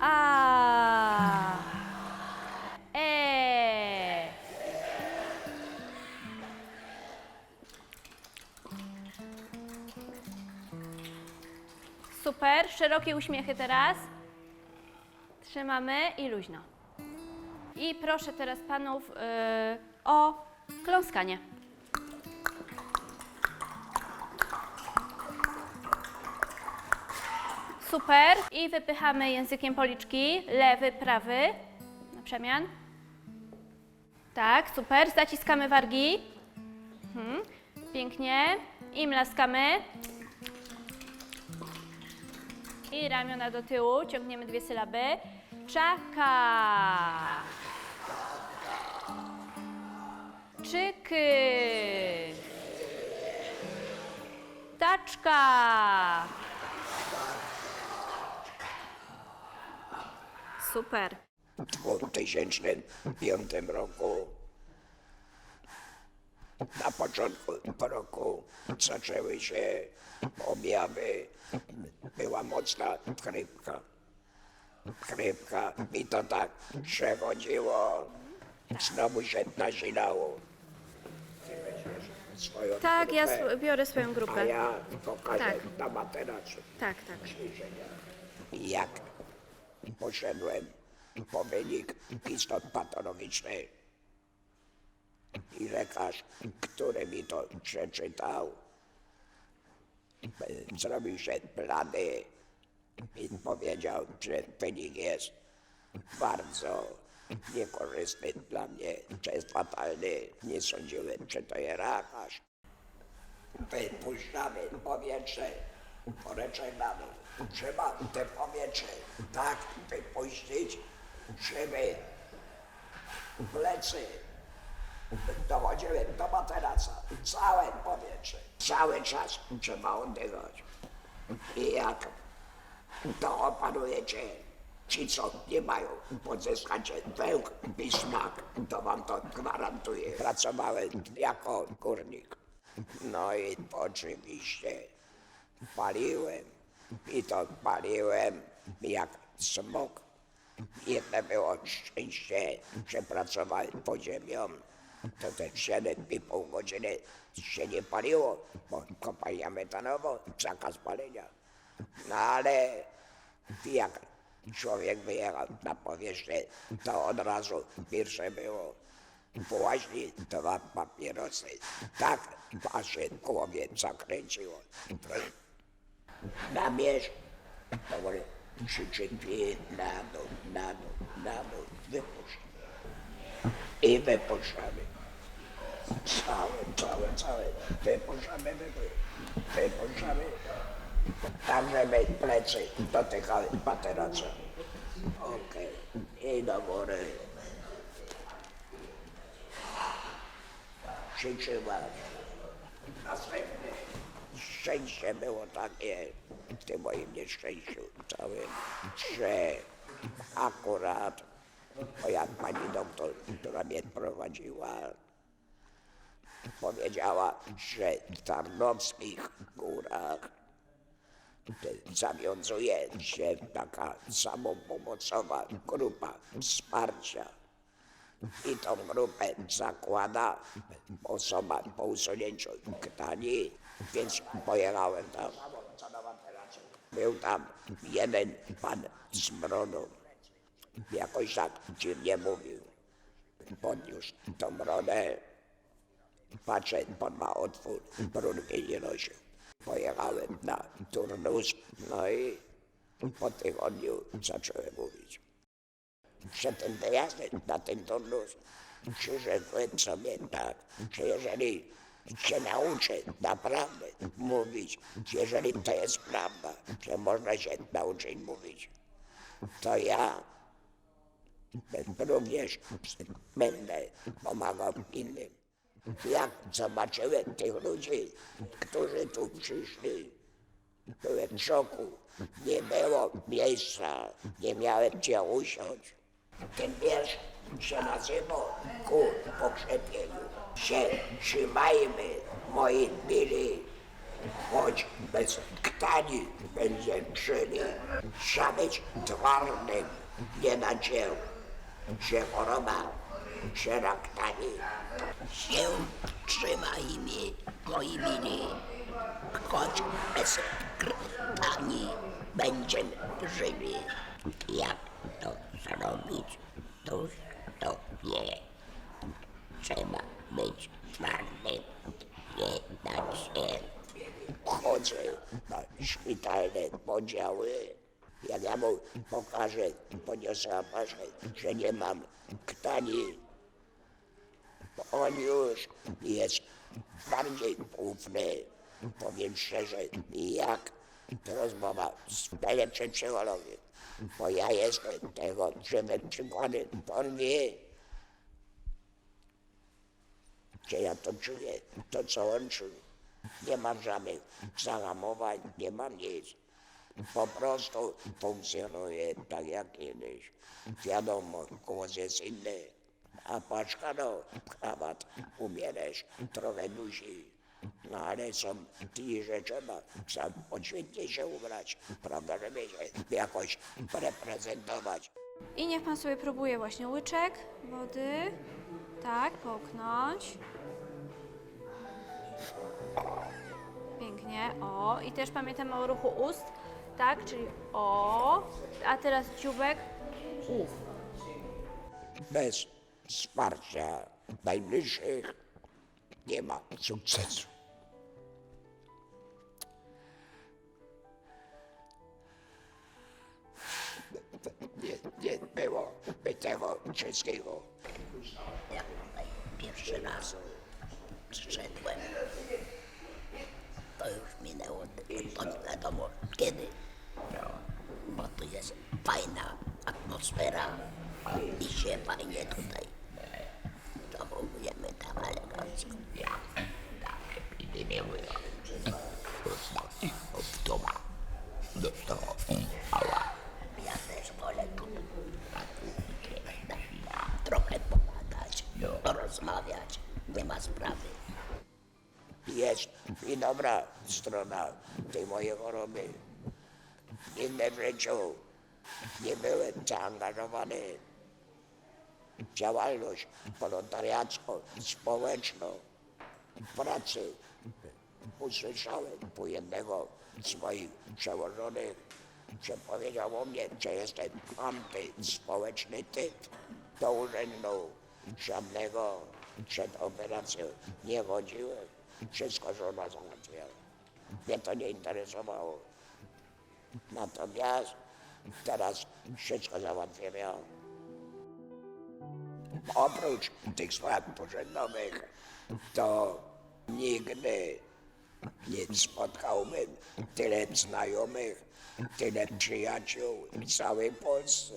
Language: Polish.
A. E. Super, szerokie uśmiechy teraz. Trzymamy i luźno. I proszę teraz panów yy, o kląskanie. Super. I wypychamy językiem policzki. Lewy, prawy. Na przemian. Tak, super. Zaciskamy wargi. Mhm. Pięknie. I mlaskamy. I ramiona do tyłu. Ciągniemy dwie sylaby. Czaka. Czyky. Taczka. Super. W 2005 roku na początku roku zaczęły się objawy. Była mocna chrypka. Chrypka i to tak przechodziło. Znowu się nasilało. Ty weźmiesz swoją Tak, ja grupę, sw- biorę swoją A grupę. ja pokażę Tak. na materacu. Tak, tak. Jak poszedłem. Po wynik histopatologiczny i lekarz, który mi to przeczytał, zrobił się plany i powiedział, że wynik jest bardzo niekorzystny dla mnie, że jest fatalny. Nie sądziłem, że to jest rakarz. Wypuszczamy powietrze, poreczynamy. Trzeba te powietrze tak wypuścić, żeby plecy dochodziły do materaca. Całe powietrze. Cały czas trzeba oddychać. I jak to opanujecie, ci co nie mają, pozyskacie wełk i smak, to wam to gwarantuję. Pracowałem jako górnik. No i oczywiście paliłem. I to paliłem jak smok. Jedne było szczęście, że pracowałem pod ziemią. To te 7,5 godziny się nie paliło, bo kopalnia metanowa, zakaz palenia. No ale jak człowiek wyjechał na powierzchnię, to od razu pierwsze było właśnie dwa papierosy. Tak aż się w głowie zakręciło. Na mierz, to mówię, krzyczy dwie na dół, na dół, na dół, wypuszczamy. I wypuszczamy. Całe, całe, całe. Wypuszczamy, wypuszczamy. Wypuszczamy. Tak, żeby plecy dotykały materaca. Okej. I do góry. Przytrzymać. Szczęście było takie, w tym moim nieszczęściu całym, że akurat moja pani doktor, która mnie prowadziła, powiedziała, że w Tarnowskich Górach zawiązuje się taka samopomocowa grupa wsparcia. I tą grupę zakłada osoba po usunięciu ktani, więc pojechałem tam. Był tam jeden pan z Mronu, jakoś tak dziwnie mówił. Podniósł tą brodę, patrzę, on ma otwór, brunki nie nosił. Pojechałem na turnus, no i po tygodniu zacząłem mówić. Przed tym wyjazdem na ten turnus przyrzekłem sobie tak, że jeżeli się nauczę naprawdę mówić, jeżeli to jest prawda, że można się nauczyć mówić, to ja również będę pomagał innym. Jak zobaczyłem tych ludzi, którzy tu przyszli, byłem w szoku. Nie było miejsca, nie miałem gdzie usiąść. Ten wiersz się nazywał Ku pokrzepieniu. Się trzymajmy, moi mili, choć bez ktani będzie żyli. Trzeba być twardym, nie na dzieł. Się choroba, się. Się trzymajmy, moi mili, choć bez ktani będziemy żyli. Jak to zrobić, któż to wie. Trzeba być nie dać się. Chodzę na szpitalne podziały. Jak ja mu pokażę, poniosę apaszę, że nie mam ktani, to on już jest bardziej ufny. Powiem szczerze, jak rozmowa z najlepszym psychologiem. Bo ja jestem tego żywym przykładem, on że ja to czuję, to co on czuje. Nie mam żadnych zahamowań, nie mam nic. Po prostu funkcjonuje tak jak kiedyś. Wiadomo, głos jest inny, a paczka no, krawat umieresz, trochę dusi. No ale są ci, że trzeba sam odświetnie się ubrać, prawda, żeby się jakoś reprezentować. I niech pan sobie próbuje właśnie łyczek wody. Tak, połknąć. Pięknie. O, i też pamiętamy o ruchu ust. Tak, czyli o. A teraz dziubek. U. Bez wsparcia najbliższych nie ma sukcesu. Nie, nie było by tego wszystkiego. Raz przyszedłem, to już minęło, to nie wiadomo kiedy, bo tu jest fajna atmosfera i się fajnie tutaj zachowujemy tam elegancko. Ja, tak, i nie mówię. Doma, do toho, ała. Ja też wolę tu, a tu trochę pogadać, porozmawiać, nie ma sprawy. Jest i dobra strona tej mojej choroby. Nigdy w życiu nie byłem zaangażowany w działalność wolontariacką, społeczną, pracy. Usłyszałem po jednego z moich przełożonych, że powiedział o mnie, że jestem antyspołeczny typ. Do urzędu żadnego przed operacją nie chodziłem. Wszystko żona załatwiała. Mnie to nie interesowało. Natomiast teraz wszystko załatwiam ja. Oprócz tych spraw urzędowych, to nigdy nie spotkałbym tyle znajomych, tyle przyjaciół w całej Polsce.